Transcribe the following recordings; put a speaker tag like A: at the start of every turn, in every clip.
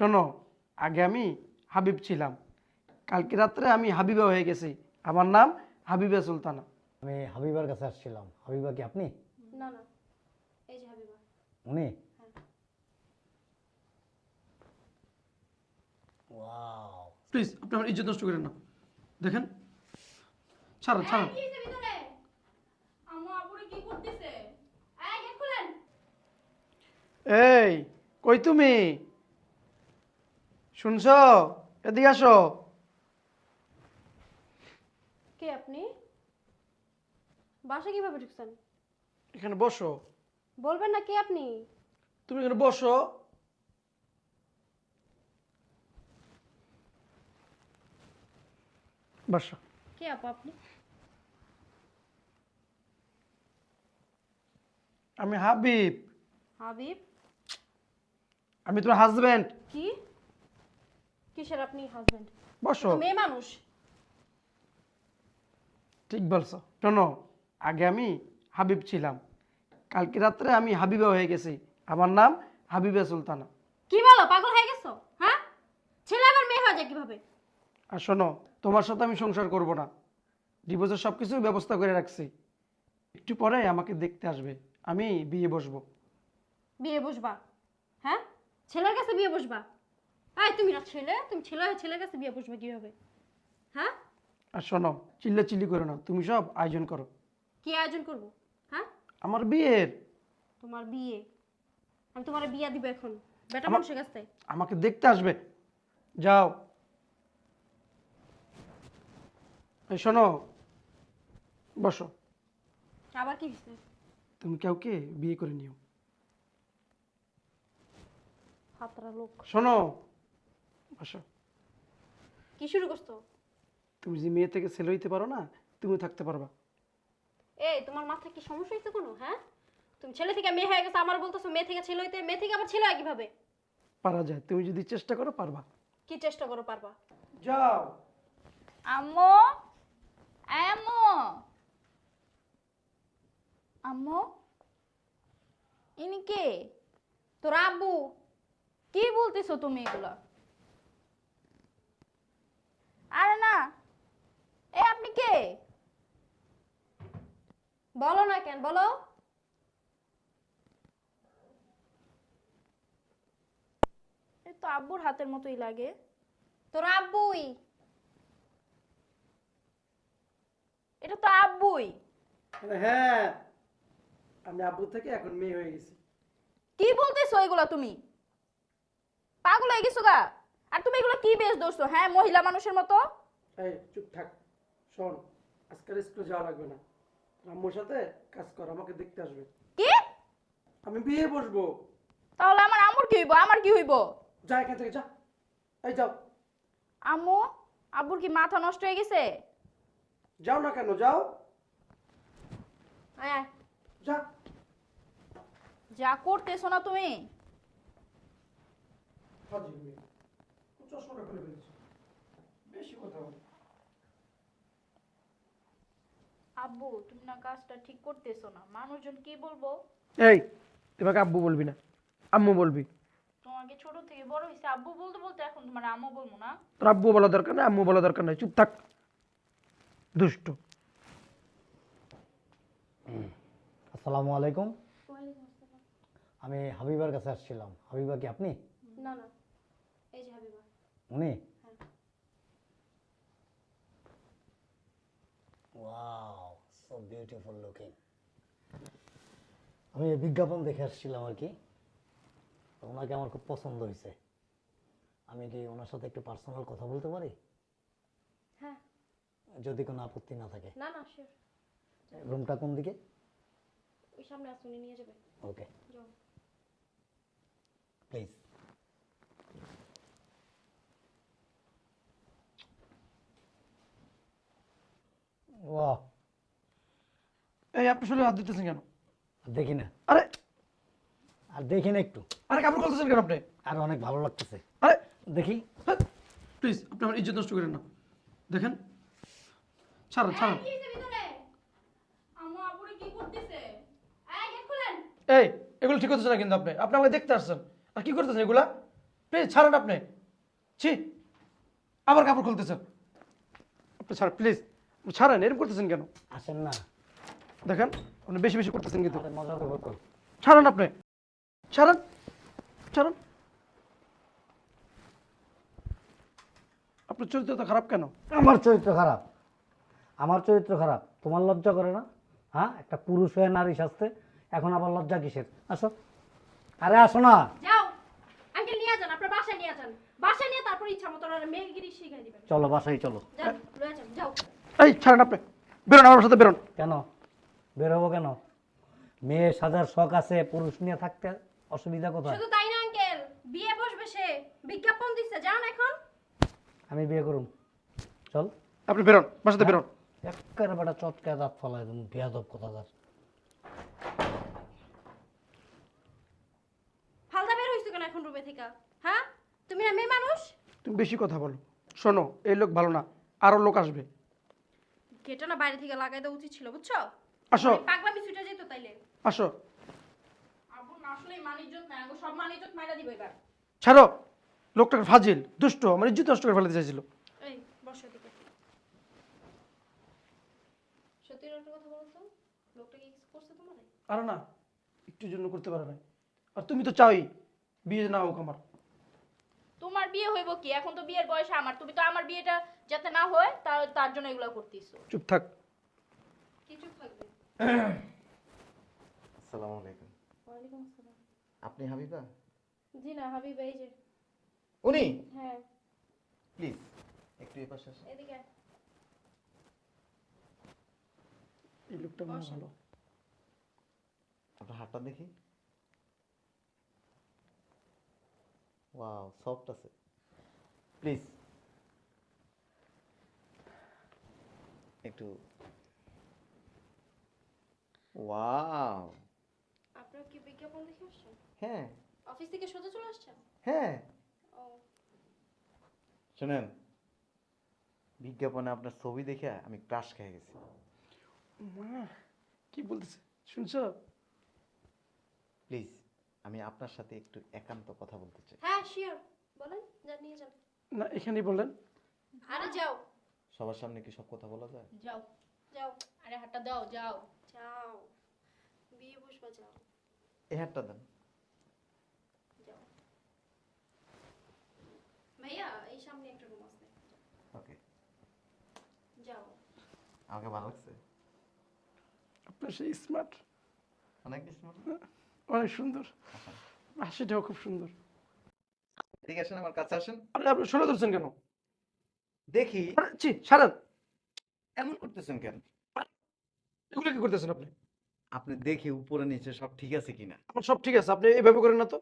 A: শোনো আগে আমি হাবিব ছিলাম। কালকে রাত্রে আমি হাবিবা হয়ে গেছি। আমার নাম হাবিবা সুলতানা।
B: আমি হাবিবার কাছে আসছিলাম। হাবিবা কি আপনি?
C: না না। এই যে হাবিবা।
B: উনি? ওয়াও।
A: প্লিজ আপনি আমার ইজ্জত নষ্ট করেন না। দেখেন। ছাড়েন ছাড়েন।
C: কি হইছে ভিতরে? আম্মু আপুরে কি করতেছে? এই গেট খুলেন।
A: এই কই তুমি? শুনছো? এদিকে আসো।
C: কে আপনি? বাসা কীভাবে ঢুকছেন?
A: এখানে বসো।
C: বলবেন না কে আপনি?
A: তুমি এখানে বসো। বসো।
C: কে আপু আপনি?
A: আমি হাবিব।
C: হাবিব?
A: আমি তোমার হাজবেন্ড
C: কি? কিসের আপনি হাজবেন্ড
A: বসো।
C: মেয়ে মানুষ।
A: ঠিক বলছো। শোনো আগে আমি হাবিব ছিলাম। কালকে রাত্রে আমি হাবিবা হয়ে গেছি। আমার নাম হাবিবা সুলতানা।
C: কি বলো? পাগল হয়ে গেছো? হ্যাঁ? ছেলে আবার মেয়ে হয়ে যায় কীভাবে?
A: আর শোনো তোমার সাথে আমি সংসার করব না। ডিভোর্সের সব কিছু ব্যবস্থা করে রাখছি। একটু পরে আমাকে দেখতে আসবে। আমি বিয়ে বসবো।
C: বিয়ে বসবা। হ্যাঁ? ছেলের কাছে বিয়ে বসবা। এই তুমি না ছেলে তুমি ছেলে হয়ে ছেলের কাছে বিয়ে বসবে কীভাবে? হ্যাঁ?
A: আর শোনো চিল্লা চিল্লি করো না তুমি সব আয়োজন করো।
C: কি আয়োজন করব? হ্যাঁ?
A: আমার বিয়ের।
C: তোমার বিয়ে। আমি তোমার বিয়ে দিব এখন। বেটা
A: আমার-
C: মানুষের কাছে।
A: আমাকে দেখতে আসবে। যাও। এই শোনো বসো।
C: আবার কি হয়েছে?
A: তুমি কাউকে বিয়ে করে নিও।
C: হাতরা লোক।
A: শোনো বসো
C: কি শুরু করছ?
A: তুমি যে মেয়ে থেকে ছেলে হইতে পারো না তুমি থাকতে পারবা।
C: এই তোমার মাথায় কি সমস্যা হয়েছে কোনো হ্যাঁ? তুমি ছেলে থেকে মেয়ে হয়ে গেছো আমার বলতেছো মেয়ে থেকে ছেলে হইতে মেয়ে থেকে আবার ছেলে হয় কীভাবে?
A: পারা যায় তুমি যদি চেষ্টা করো পারবা।
C: কি চেষ্টা করো পারবা?
A: যাও।
D: আম্মু? আম্মু? আম্মু? ইনি কে? তোর আব্বু? কি বলতেছো তুমি এগুলা? আরে না। এ আপনি কে?
C: বলো না কেন বলো।
D: এ তো আব্বুর হাতের মতোই লাগে।
C: তোর আব্বুই।
D: এটা তো আব্বুই।
A: হ্যাঁ আমি আব্বু থেকে এখন মেয়ে হয়ে গেছি।
D: কি বলতেছো এগুলা তুমি? পাগল হয়ে গেছো গা। আর তুমি এগুলো কি বেশ দোষছো হ্যাঁ মহিলা মানুষের মতো?
A: এই চুপ থাক। শোন আজকাল স্কুলে যাওয়া লাগবে না। আম্মুর সাথে কাজ কর আমাকে দেখতে আসবে।
D: কি?
A: আমি বিয়ে বসবো।
D: তাহলে আমার আম্মুর কি হইব? আমার কি হইব?
A: যা এখান থেকে যা। এই যাও।
D: আম্মু আব্বুর কি মাথা নষ্ট হয়ে গেছে?
A: যাও না কেন যাও।
C: আয়।
A: যা।
D: যা করতেছো না তুমি?
A: হাজির মেয়ে চশমাটা খুলে ফেলেছি। বেশি কথা বলে।
D: আব্বু তুমি না কাজটা ঠিক করতেছো না। মানুষজন কি বলব?
A: এই তোমাকে আব্বু বলবি না। আম্মু বলবি।
D: তোমাকে ছোট থেকে বড় হয়েছে। আব্বু বলতে বলতে এখন তোমার আম্মু বলব না।
A: তোর আব্বু বলা দরকার নেই আম্মু বলা দরকার নেই। চুপ থাক। দুষ্ট।
B: আসসালামু আলাইকুম। আমি হাবিবার কাছে আসছিলাম। হাবিবা কি আপনি?
C: না না। এই যে হাবিবা।
B: উনি? ওয়াও সো বিউটিফুল লুকিং আমি বিজ্ঞাপন দেখে আসছিলাম আর কি। তো ওনাকে আমার খুব পছন্দ হয়েছে। আমি কি ওনার সাথে একটু পার্সোনাল কথা বলতে পারি?
C: হ্যাঁ।
B: যদি কোনো আপত্তি না থাকে।
C: না না শিওর
B: রুমটা কোন দিকে?
C: ওই সামনে আসুন নিয়ে যাবে।
B: ওকে প্লিজ
A: এই আপনি শুনে হাত দিতেছেন কেন?
B: দেখি না।
A: আরে!
B: আর দেখি না একটু।
A: আরে কাপড় খুলতেছেন কেন আপনি?
B: আর অনেক ভালো লাগতেছে।
A: আরে!
B: দেখি।
A: প্লিজ আপনি আমার ইজ্জত নষ্ট করেন না। দেখেন। ছাড়েন ছাড়েন।
C: এই
A: এগুলো ঠিক হচ্ছে না কিন্তু আপনি। আপনি আমাকে দেখতে আসছেন। আর কি করতেছেন এগুলা? প্লিজ ছাড়েন আপনি। ছি। আবার কাপড় খুলতেছেন। আপনি ছাড় প্লিজ ছাড়েন এরকম করতেছেন কেন?
B: আসেন না।
A: দেখেন আপনি বেশি বেশি করতেছেন কিন্তু। ছাড়েন আপনি। ছাড়ান। ছাড়ান। আপনার চরিত্র তো খারাপ কেন?
B: আমার চরিত্র খারাপ। আমার চরিত্র খারাপ। তোমার লজ্জা করে না? হ্যাঁ? একটা পুরুষ হয়ে নারী সাজতে এখন আবার লজ্জা কিসের? আসো। আরে আসো না।
C: যাও। আঙ্কেল নিয়ে যান আপনার বাসায় নিয়ে যান। বাসায় নিয়ে তারপর ইচ্ছা মতো ওনারা মেয়েগিরি শিখিয়ে দিবেন।
B: চলো বাসায় চলো।
C: যান যাও।
A: এই ছাড়েন আপনি। বেরোন আমার সাথে বেরোন।
B: কেন? বের হব কেন? মেয়ে সাজার শখ আছে পুরুষ নিয়ে থাকতে অসুবিধা কোথায়?
C: শুধু তাই না আঙ্কেল। বিয়ে বসবে সে। বিজ্ঞাপন দিচ্ছে যান এখন?
B: আমি বিয়ে করুম। চল।
A: আপনি বেরোন বাসাতে বেরোন।
B: একেবারে বেটা চটকায় দাঁত ফলাই দেন বেয়াদব কথাদার
C: ফালদা বের হইছো কেন এখন রুমে থেকে? হ্যাঁ? তুমি না মেয়ে মানুষ?
A: তুমি বেশি কথা বলো। শোনো এই লোক ভালো না আরও লোক আসবে।
C: গেটটা না বাইরে থেকে লাগাই দেওয়া উচিত ছিল বুঝছ?
A: আসো।
C: অনেক পাগলামি ছুটে যেত তাইলে।
A: আসো।
C: আবু না আসলে মানিজ্জত নাই সব মানিজ্জত মাইরা দিব এবার।
A: ছাড়ো লোকটাকে ফাজিল দুষ্ট আমার ইজ্জত নষ্ট করে ফেলতে চাইছিল।
C: এই বসো দিকে সত্যি একটা কথা বলো তো লোকটা কি এক্স করছে তোমারে?
A: আরে না একটু জন্য করতে পারে না আর তুমি তো চাই বিয়ে না হোক আমার।
D: তোমার বিয়ে হইব কি? এখন তো বিয়ের বয়স আমার তুমি তো আমার বিয়েটা যাতে না হয় তার তার জন্য এগুলো করতেছো
A: চুপ থাক।
C: কিছু থাকবে?
E: আসসালামু আলাইকুম।
C: ওয়ালাইকুম আসসালাম।
E: আপনি হাবিবা?
C: জি না হাবিব এই যে।
E: উনি?
C: হ্যাঁ।
E: প্লিজ একটু এই পাশে আসেন।
C: এদিকে
A: এই লোকটা মনে ভালো।
E: আপনার হাতটা দেখি। ওয়াও সফট আছে। প্লিজ। একটু ওয়াও
C: আপনারা কি বিজ্ঞাপন দেখে আসছেন?
E: হ্যাঁ।
C: অফিস থেকে সোজা চলে আসছেন?
E: হ্যাঁ।
C: ও।
E: শুনেন বিজ্ঞাপনে আপনার ছবি দেখে আমি ক্রাশ খেয়ে গেছি।
A: মা, কি বলতেছে? শুনছো?
E: প্লিজ আমি আপনার সাথে একটু একান্ত কথা বলতে চাই।
C: হ্যাঁ শিওর বলেন যা নিয়ে যান।
A: না এখানেই বললেন
C: আরে যাও।
E: সবার সামনে কি সব কথা বলা যায়?
D: যাও
C: যাও।
D: আরে হাতটা দাও যাও।
C: যাও বিয়ে বসবা যাও
E: এই দেন।
C: যাও। ভাইয়া এই সামনে একটা রুম আছে।
E: ওকে।
C: যাও।
E: আমাকে ভালো লাগছে?
A: আপনার সেই স্মার্ট
E: অনেক ভালো?
A: অনেক সুন্দর। হাসিটাও খুব সুন্দর।
E: ঠিক আছে আমার কাছে আসেন।
A: আরে আপনি ষোলো ধরছেন কেন?
E: দেখি।
A: ছি সারান
E: এমন করতেছেন কেন?
A: এগুলো কি করতেছেন আপনি?
E: আপনি দেখি উপরে নিচে সব ঠিক আছে কিনা।
A: আমার সব ঠিক আছে আপনি এইভাবে করেন না তো।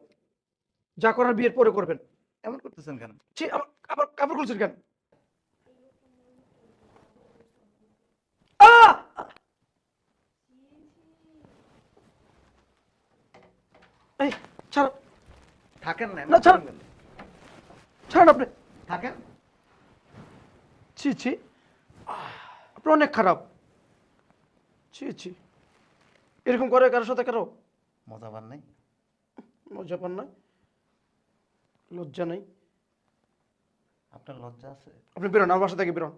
A: যা করার বিয়ের পরে করবেন।
E: এমন করতেছেন কেন?
A: ছি আবার আবার কাপড় খুলছেন কেন? আহ! এই ছাড়।
E: থাকেন না
A: না,
E: এমন
A: ছাড়।
E: করেন কেন?
A: ছাড়েন আপনি।
E: থাকেন?
A: ছি ছি। আপনি অনেক খারাপ। ছি ছি এরকম করে কারোর সাথে কারও
E: মজা পান নাই?
A: মজা পান না লজ্জা নাই।
E: আপনার লজ্জা আছে?
A: আপনি বেরোন আমার বাসা থেকে বেরোন।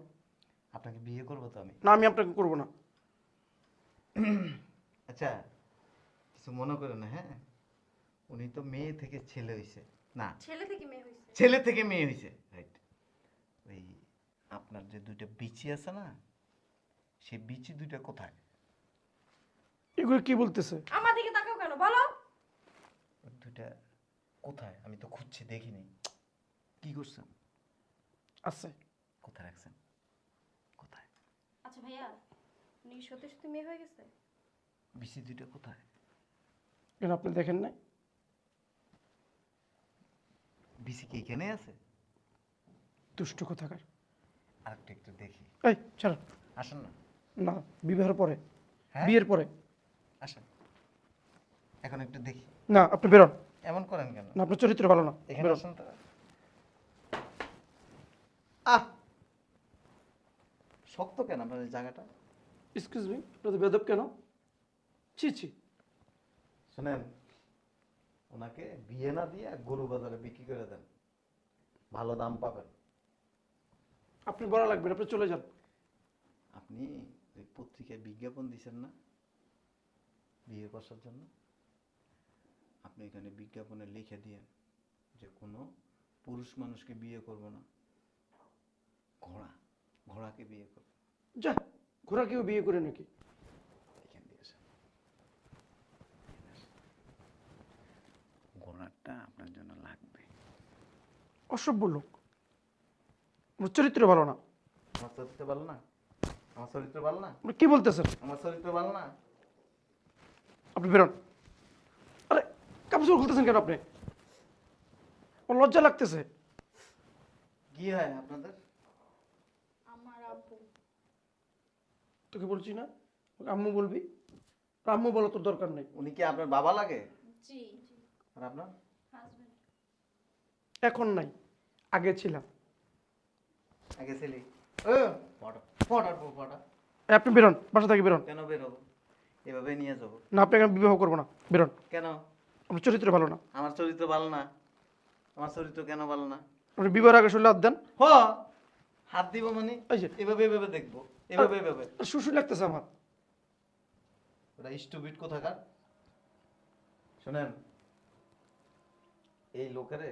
E: আপনাকে বিয়ে করব তো আমি?
A: না আমি আপনাকে করব না।
E: আচ্ছা কিছু মনে করেন না হ্যাঁ? উনি তো মেয়ে থেকে ছেলে হয়েছে না।
C: ছেলে থেকে মেয়ে হয়েছে
E: ছেলে থেকে মেয়ে হয়েছে রাইট ওই আপনার যে দুইটা বিচি আছে না সেই বিচি দুইটা কোথায়?
A: এগুলো কি বলতেছে?
C: আমার দিকে তাকাও কেন? বলো।
E: দুইটা কোথায়? আমি তো খুঁজছি দেখিনি। কি করছেন?
A: আছে।
E: কোথায় রাখছেন? কোথায়?
C: আচ্ছা ভাইয়া উনি কি সত্যি সত্যি মেয়ে হয়ে গেছে?
E: বিচি দুইটা কোথায়?
A: এটা আপনি দেখেন নাই?
E: বিচি কি এখানে আছে?
A: দুষ্ট কোথাকার?
E: আরেকটা একটু দেখি।
A: এই ছাড়
E: আসেন না।
A: না বিবাহের পরে।
E: হ্যাঁ?
A: বিয়ের পরে।
E: আসেন। এখন একটু দেখি।
A: না আপনি বেরোন।
E: এমন করেন কেন?
A: না আপনার চরিত্র ভালো না।
E: এখানে
A: বেরোন।
E: আসেন তো। আহ! শক্ত কেন আপনার এই জায়গাটা?
A: এক্সকিউজ মি আপনাদের বেদব কেন? ছি ছি।
E: শুনেন ওনাকে বিয়ে না দিয়ে গরু বাজারে বিক্রি করে দেন। ভালো দাম পাবেন।
A: আপনি বলা লাগবে আপনি চলে যান।
E: আপনি ওই পত্রিকায় বিজ্ঞাপন দিছেন না বিয়ে বসার জন্য। আপনি এখানে বিজ্ঞাপনে লিখে দিয়েন যে কোনো পুরুষ মানুষকে বিয়ে করব না। ঘোড়া ঘোড়াকে বিয়ে করব।
A: যা ঘোড়া কেউ বিয়ে করে নাকি
E: এখান ঘোড়াটা আপনার জন্য লাগবে।
A: অসভ্য লোক। আমার চরিত্র ভালো না।
E: আমার চরিত্র ভালো না? আমার চরিত্র ভালো না?
A: কি বলতেছেন?
E: আমার চরিত্র ভালো না?
A: আপনি বেরোন। আরে কাপড় খুলতেছেন কেন আপনি? আমার লজ্জা লাগতেছে।
E: কি হয় আপনাদের?
D: আমার আব্বু।
A: তোকে বলছি না? ওকে আম্মু বলবি? আর আম্মু বলো তোর দরকার নেই।
E: উনি কি আপনার বাবা লাগে?
D: জি।
E: আর আপনার?
D: হাজবেন্ড
A: এখন নাই আগে ছিলাম।
E: আগে ছেলে। ও পর পড়া
A: এই আপনি বেরোন বাসা থেকে বেরোন।
E: কেন বেরোবো? এভাবে নিয়ে যাব।
A: না আপনাকে আমি বিবাহ করব না। বেরোন।
E: কেন?
A: আপনার চরিত্র ভালো না।
E: আমার চরিত্র ভালো না। আমার চরিত্র কেন ভালো না?
A: আপনি বিবাহের আগে শুনলে হাত দেন।
E: হ হাত দিব মানে? এভাবে এভাবে দেখব। এভাবে এভাবে।
A: শুশু লাগতেছে আমার।
E: ওটা স্টুপিড কোথাকার? শোনেন এই লোকেরে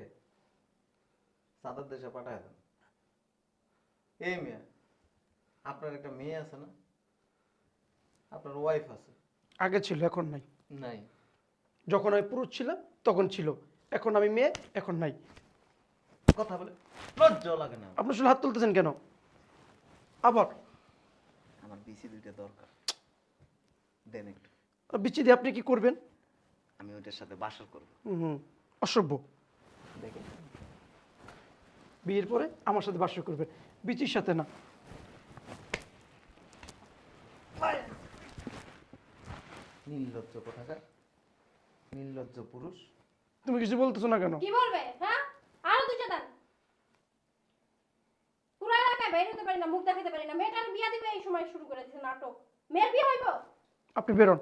E: সাদার দেশে পাঠায় দেন। এই মেয়ে আপনার একটা মেয়ে আছে না? আপনার ওয়াইফ আছে।
A: আগে ছিল এখন নাই।
E: নাই।
A: যখন আমি পুরুষ ছিলাম তখন ছিল। এখন আমি মেয়ে এখন নাই।
E: কথা বলে লজ্জাও লাগে না।
A: আপনি শুধু হাত তুলতেছেন কেন? আবার।
E: আমার বিসি দুইটা দরকার। দেন একটু।
A: বিচ্ছি দিয়ে আপনি কি করবেন?
E: আমি ওইটার সাথে বাসর করব।
A: হুম অসভ্য।
E: দেখেন।
A: বিয়ের পরে আমার সাথে বাস করবেন। বিচির সাথে না।
E: নির্লজ্জ কোথাকার? নির্লজ্জ পুরুষ?
A: তুমি কিছু বলতেছো না কেন?
C: কি বলবে হ্যাঁ? আরও দুইটা দেন পুরো এলাকায় বের হতে পারি না মুখ দেখাতে পারি না। মেয়েটার বিয়া দিবে এই সময় শুরু করে দিছে নাটক। মেয়ের বিয়ে হইব?
A: আপনি বেরোন।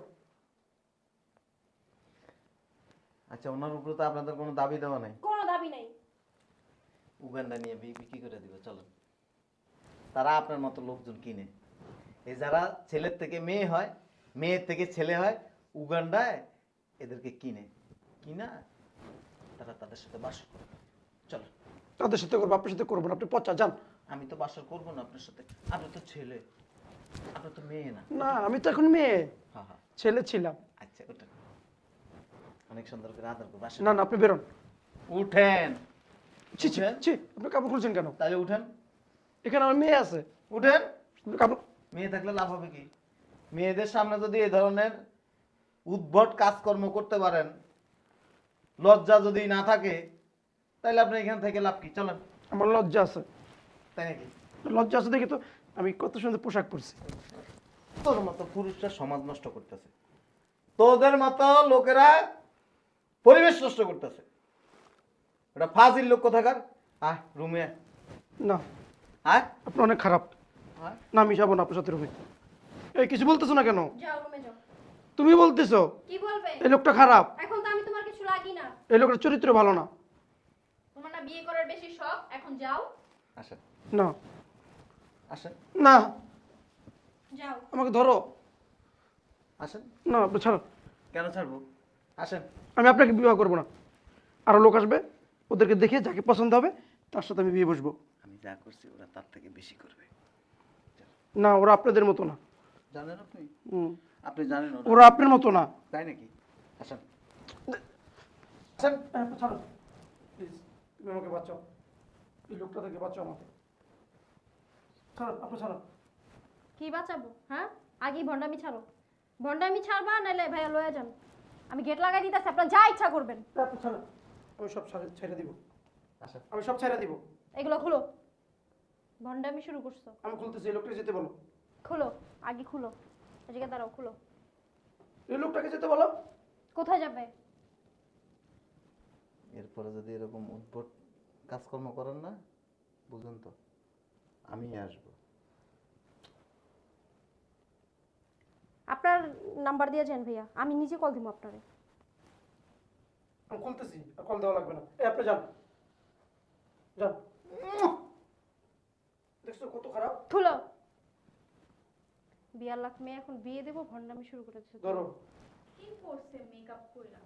E: আচ্ছা ওনার উপরে তো আপনাদের কোনো দাবি দেওয়া নাই?
C: কোনো দাবি নাই।
E: উগান্ডা নিয়ে বিক্রি করে দিবে চলেন। তারা আপনার মতো লোকজন কিনে। এই যারা ছেলের থেকে মেয়ে হয় মেয়ের থেকে ছেলে হয় উগান্ডায় এদেরকে কিনে। কিনা তারা তাদের সাথে বাস করে চলেন
A: তাদের সাথে করব আপনার সাথে করব না আপনি পচা যান।
E: আমি তো বাসর করব না আপনার সাথে। আপনি তো ছেলে। আপনি তো মেয়ে না।
A: না আমি তো এখন মেয়ে।
E: হ্যাঁ হ্যাঁ
A: ছেলে ছিলাম।
E: আচ্ছা ওটা। অনেক সুন্দর করে আদর করে বাসা
A: না না আপনি বেরোন।
E: উঠেন।
A: ছি ছি ছি আপনি কাপড় খুলছেন কেন?
E: তাহলে উঠেন।
A: এখানে আমার মেয়ে আছে।
E: উঠেন।
A: আপনি কাপড়
E: মেয়ে থাকলে লাভ হবে কি? মেয়েদের সামনে যদি এই ধরনের উদ্ভট কাজকর্ম করতে পারেন লজ্জা যদি না থাকে তাহলে আপনি এখান থেকে লাভ কি? চলেন।
A: আমার লজ্জা আছে।
E: তাই নাকি?
A: লজ্জা আছে দেখি তো আমি কত সুন্দর পোশাক পরছি।
E: তোর মতো পুরুষরা সমাজ নষ্ট করতেছে। তোদের মতো লোকেরা পরিবেশ নষ্ট করতেছে। এটা ফাজিল লোক কোথাকার? আয় রুমে
A: না।
E: আয়।
A: আপনি অনেক খারাপ। না আমি যাব না আপনার সাথে রুমে। এই কিছু বলতেছো না কেন?
C: যাও রুমে যাও।
A: তুমি বলতেছো
C: কি বলবে?
A: এই লোকটা খারাপ।
C: এখন তো আমি তোমার কিছু লাগি না।
A: এই লোকটার চরিত্র ভালো না।
D: তোমার না বিয়ে করার বেশি শখ এখন যাও।
E: আসেন।
A: না।
E: আসেন।
A: না।
C: যাও।
A: আমাকে ধরো।
E: আসেন।
A: না আপনি ছাড়ো
E: কেন ছাড়বো? আসেন।
A: আমি আপনাকে বিবাহ করব না। আরও লোক আসবে ওদেরকে দেখে যাকে পছন্দ হবে তার সাথে আমি বিয়ে বসবো।
E: আমি যা করছি ওরা তার থেকে বেশি করবে।
A: না ওরা আপনাদের মতো না।
E: জানেন আপনি?
A: হুম।
E: আপনি জানেন ওরা?
A: ওরা আপনার মতো না।
E: তাই নাকি? আসেন। আসেন।
A: ছাড়ো। প্লিজ তুমি আমাকে বাঁচাও। এই লোকটা থেকে বাঁচাও আমাকে। ছাড়ো আপনি ছাড়ো।
C: কি বাঁচাবো হ্যাঁ? আগেই ভন্ডামি ছাড়ো। ভন্ডামি ছাড়বা নাহলে ভাইয়া লয়ে যান। আমি গেট লাগাই দিতেছি আপনার যা ইচ্ছা করবেন।
A: ছাড়ো। আমি সব ছাড়ে- দিব।
E: আসেন।
A: আমি সব ছেড়ে দিব।
C: এগুলো খুলো। ভন্ডামি শুরু করছ।
A: আমি খুলতেছি এই লোকটাকে যেতে বলো।
C: খুলো আগে খুলো। এদিকে দাঁড়াও খুলো।
A: এই লোকটাকে যেতে বলো।
C: কোথায় যাবে?
E: এরপরে যদি এরকম উদ্ভট কাজকর্ম করেন না বুঝুন তো আমি আসব।
C: আপনার নাম্বার দিয়ে যান ভাইয়া আমি নিজে কল দিব আপনারে।
A: আমি খুলতেছি আর কল দেওয়া লাগবে না। এই আপনি যান। যান। দেখছ কত খারাপ?
C: খুলো। বিয়ার লাখ মেয়ে এখন বিয়ে দেবো ভণ্ডামি শুরু করে দিচ্ছে
A: ধরো।
D: কি করছে মেকআপ কইরা?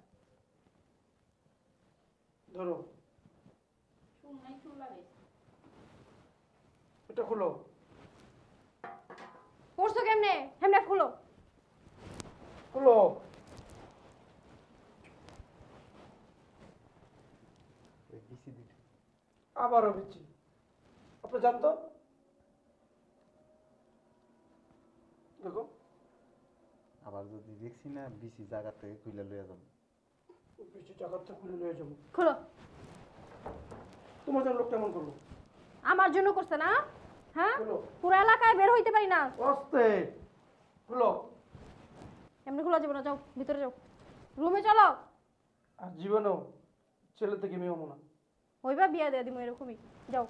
A: ধরো।
D: চুল নাই চুল লাগাইছে।
A: এটা খুলো।
C: পড়ছো কেমনে? হেমনে খুলো।
A: খুলো। আবারও বিচ্ছি। আপনি জানতো দেখো
E: আবার যদি দেখছি না বিসি জায়গা থেকে খুলে লইয়া যাব।
A: বিচি টাকাটা খুলে নিয়ে যাব?
C: খুলো।
A: তোমার জন্য লোক কেমন করল?
C: আমার জন্য করছে না? হ্যাঁ?
A: খুলো।
C: পুরো এলাকায় বের হইতে পারি না।
A: আস্তে খুলো।
C: এমনি খোলা যাবে না যাও ভিতরে যাও। রুমে চলো।
A: আর জীবনেও ছেলে থেকে মেয়ে হব না।
C: ওইবা বিয়া দেয়া দিব এরকমই। যাও।